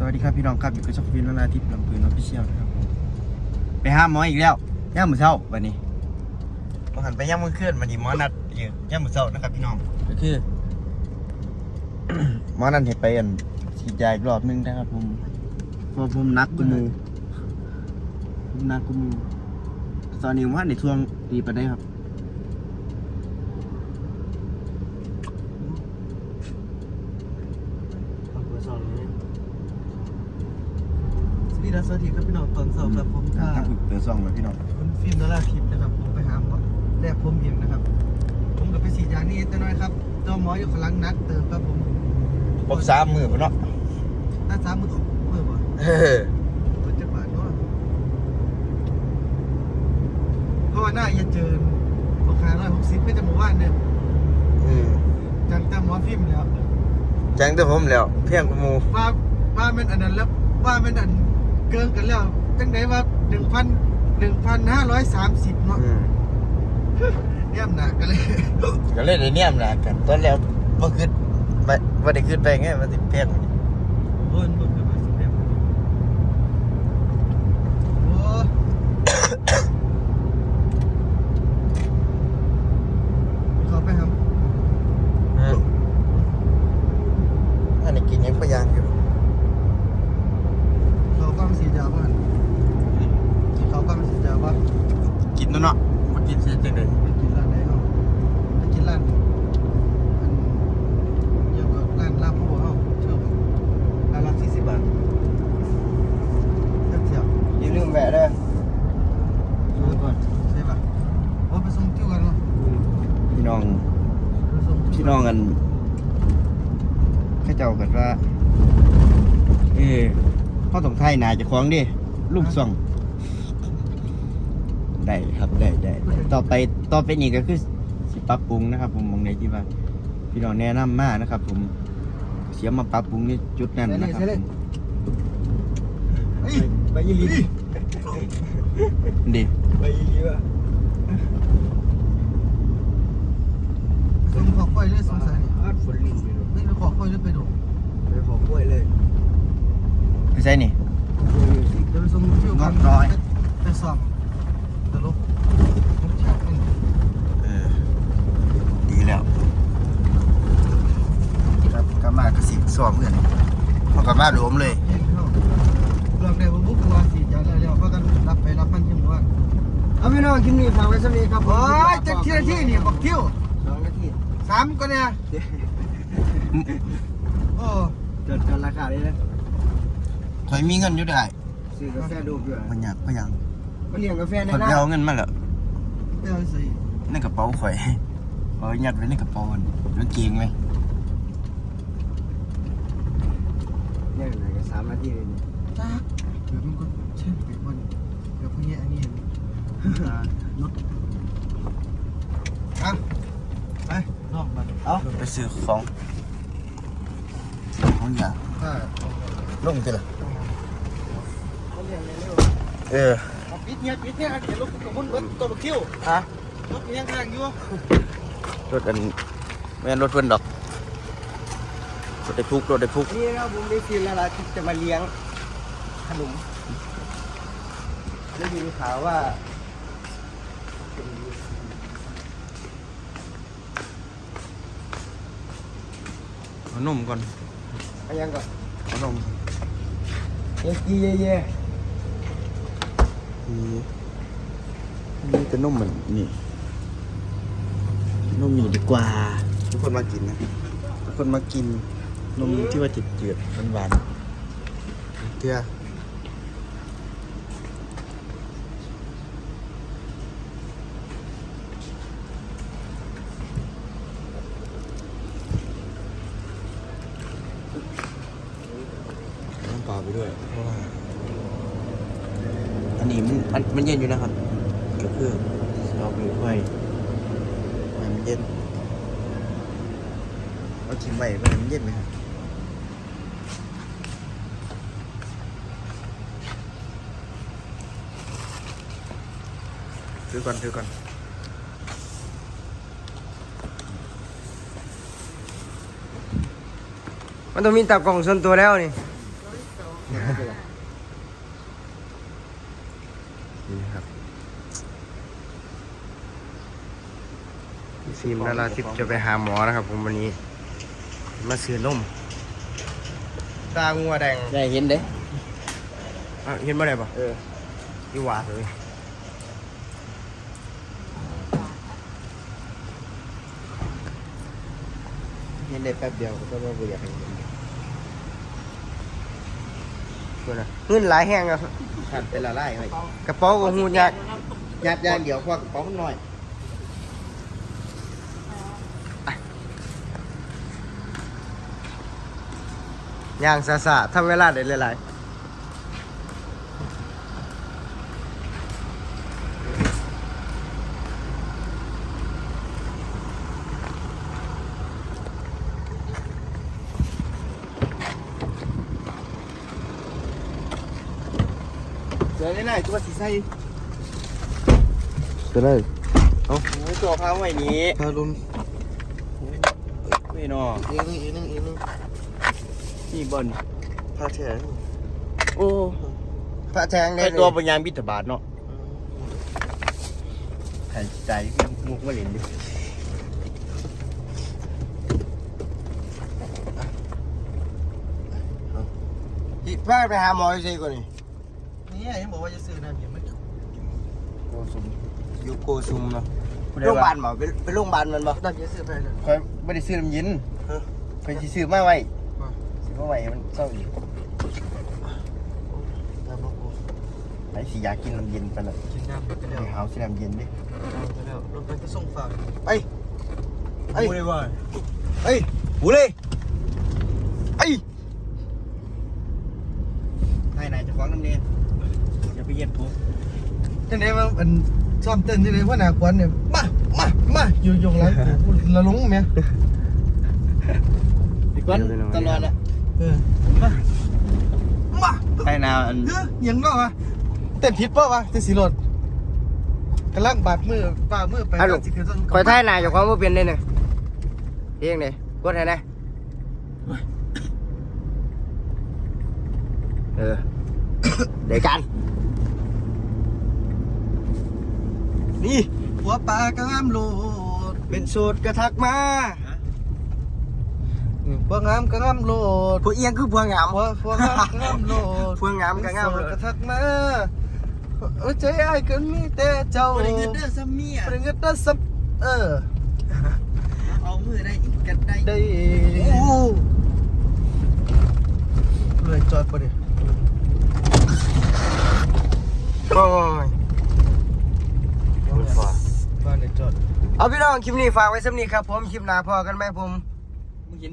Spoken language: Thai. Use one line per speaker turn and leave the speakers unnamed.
สวัสดีครับพี่น้องครับอยู่กับช่องพินนาราทิพย์ลำพูนออฟฟิเชียลนะครับผมไปหาหมออีกแล้วย่ามมือเช้าวันนี้พอหันไปย่ามมือเคลื่อนวันนี้หมอนัดอยู่ย่ามมือเช้านะครับพี่น้องก็คือ หมอนัดเห็นไปอันฉีดยาอีกรอบนึงนะครับผมเพอผมนักกูมูผมนักกูมูตอนนี้ผมว่าในช่วงดีไปได้ครับ
สวัสดีนะสวัสดีครับพี่น้องตอนเสาร์ครับผมถ้า
ถ้าเปิดซองเลยพี่น้อง
คุณฟิล์มนราทิพย์นะครับผมไปหาหมอแรกผมเองนะครับ ผมกับไปฉีดยานี่แต่น้อยครับเจ้าหมออยู่ข้างหลังนัดเติมครับผม
ครบสามมือปะเนาะ
หน้าสามมือของเมื่อบ่
เออ
ตัวจะบาดเนาะเพราะว่าหน้าอย่าเจอราคาร้อยหกสิบก็จะมาว่านเนี่ย
อืม
จังแต่หมอฟิล์มแล้ว
แจ้งแต่ผมแล้ว เพียงกูมู
ว่าว่าเป็นอันนั้นแล้วว่าเป็นอัน เกินกันแล้วจังไหนว่าหนึ่งพันหนึ่งพันห้าร้อยสามสิบเนาะ
อืม
เนี่ยมหนักกันเลย
ก็เลยได้เนี่ยมนะกันตอนแล้วบ่คิดบ่บ่ได้คิดไปไงว่าสิเพียง
โอ้ยมันเป็นแบบสิบแบบโอ้เขาไปท
อืมอันนี้กินยังพยางอยู่ำ
เขาก็มาสีดาบ้านเขาก็มาสีดาบ้าน
กินตัวเนาะบ่กินเสีย จังได๋
ไปกินร้านไหนเขาไปกินร้านอันเดี๋ยวก็ร้านลาบหัวเขาเชื่อป่ะร้านละสี่สิบบาทเทียบเทียบ
อย่าลืมแวะเด้อ
ดูก่อนใช่ป่ะโอ้ไปส่งติ้วกันเนาะ
พี่น้อง
ไปส่งติ้ว
พี่น้องกันเขาเจ้ากันว่า เออเฮาต้องไทยหน้าเจ้าของดิลูกส่อง ได้ครับได้ได้ได้ต่อไปต่อไปนี้ก็คือสิปรับปรุงนะครับ ผมมองในที่ว่าพี่น้องแนะนำมานะครับ ผมเสียมาปรับปรุงในจุดนั้นนะครับผม
เฮ้ย
ไปยี่ลีดิ
ไปยี่ว่ะ
ส่งขอค่อยเลยสงสัยนี่
อัดฝนลิงอยู่
นี่เราขอค่อยเลยไปดู
ไปขอกล้วยเลย
ไปใช่นี่
กล้วยอยู่สิ
เดี๋ยวไปส่งติ้วกัน
งดน้อย
ไปซ่อมต ลกผมฉากนี่
เออ ดีแล้วครับกลับมากระสิซ้อมเพื่อนพอกลับมาโดมเลย
เองเข้าเรื่องใดว่าบุกว่าสีจานแล้วเพราะกันรับไปรับมันที่หมู่บ้าน
เอาพี่น้องคลิปนี้ฝากไว้สักนิดครับผม
โอ้ยจะเที่ยวที่นี่บอกเที่ยว
สองนาที
สามก็เนี่ยโอ้
จดกันราคาเลยนะ
ถอยมีเงินอยู่ได้
ซื้อกาแฟดูเพื่อ
มันอยากพยัง
มาเลี้ยงกาแฟใน
คน
ร้า
ไปเอา
น
เงินมาแล้ว
เที่ยวสิ
ในกระเป๋าข่อยเอายัดไว้ในกระเป๋ามันแล้วเกงไหม
เนี่ยไหนก็สามนาทีเลยนี่
จ้าเดี๋ยวมันก็เช่นไปวันเดี๋ยวพวกนี้อันนี้รถอะไปนอกบ้าน
เอาไปซื้อของซื้อของอย่า
ถ้า
ลงสิล่ะ
เขาเรียกอะไรเร็ว
เออ
เอา ปิดเนี่ยปิดเนี่ยเดี๋ยวรถกระมุนรถตัวบักเที่ยว
ฮะ
รถยังข้างอยู่
รถอันไม่นรถเพื่อนดอกรถได้พุกรถได้พุก
นี่นะผมได้ฟิลแล้วล่ะที่จะมาเลี้ยงขนมได้ยินข่าวว่า
เอานมก่อน
เอายังก็
เอานม
เอ็กกี้เย่เย่
นี่นี่จะนมเหมือนนี่นมนี่ดีกว่า ทุกคนมากินนะทุกคนมากินนมที่ว่าจืดๆหวานๆเตี้ยน้ำเปล่าไปด้วยเพราะว่าอัน นี้มันมันมันเย็นอยู่นะครับ ก็คือเราไปไว้ไว้มันเย็นเราทิ้งไว้ไว้มันเย็นไหมครับถือก่อนถือก่อน
มันต้องมีตับกล่องส่วนตัวแล้วนี่
เสา
นี่ครับพี่ ฟิล์มนาราทิพย์จะไปหาหมอนะครับ ผมวันนี้ มาซื้อนมตางัวแดง
ได้เห็นเด้
อะเห็นเมื่อไหร่ปะ
เออ
ยี่หวาเลยเห็นได้แป๊บเดียวก็ว่าบ่อยากให้เห็นเพื่อนน่ะเงินหลายแห้งอะ
ขัดเป็นละลายไว้
กระเป๋าก็หูยาก
ยัดยางเดียวเพราะว่ากระเป๋ามันน้อย
ย่างซาซาทำเวลาได้หลายๆเดี๋ยวนี้นายตัวสีใส
จะได้
เอาโอ้ยตัวพาไว้นี้
พาลุม
ไม่นอ
อีกนึงอีกนึงอีกนึง
นี่บอล
พาแถง
โอ้
พาแทงได้
ไอ
เลย
ตัวปัญญางบิทบาทเนาะใส่ใจมุกมาเล่นดิพี่พาไปหาหมอสิก่อนนี่
นี่ยังบอกว่าจะซื้อน้ำเย็นมัน
โกซุมอยู่โกซุมเนาะโรงพยาบาลบ่เป็นเป็นโรงพยาบาลมันบ่
น้ำเย็นซื้อไปเลย
คอยไม่ได้ซื้อน้ำเย็น
ฮะ
คอยสิซื้อมาไว้
มา
ซื้อมาไว้ให้มันเศร้าอีก
น้ำบอกกู
ไอ้สิอยากกินน้ำเย็นไปละ
กินน้ำไปแล้ว
ไปหาซื้อน้ำเย็นดิ
ไปแล้วรถไปจะส่งฝาก
ไอ้ไอ้เลยว่าไอ้หูเลยไอ้ให้นายจะฟ้องน้ำเนี่ยอย่าไปเย็นทุก
จังไดว่ามันซ้อมเต้นที่เลยว่าหนาควันเนี่ยมามามาอยู่ยงหลังกูละลงแม่
พี่ก้อนตลอดอะ
เออมามา
ให้นาอัน
เฮ้ยยังก็วะเต้นผิดเปล่าวะเต้นสีรถกำลังบาดมือฝ่ามือไป
อะลูก
สิขึ้นต้น
คอยท่ายนายจะฟ้องว่าเป็นได้เนี่ยเรียงเลยกดให้นะเออเดี๋ยวกัน นี่
หัวปลากระงามโลด
เป็นสูตรกระทักมา
พวกงามกระงามโลด
ผู้เอียงคือพวงงาม
พวกพวกงามกระงามโลด
พวงงามกระงามโลด
โสกระทักมาเออใจอ้ายกันมีแต่เจ้า
บริเงินเด้อซัมมี่อะ
ปริงเงินเด้อสับเออ
เอามือได้อีกกันได้
ได้เลยจอดปะเนี่ย
โอ้ย
บ้านเนี่ยจอด
เอาพี่น้องคลิปนี้ฝากไว้สำนี้ครับผมคลิปหน้าพอกันไหมผม
มึงเห็น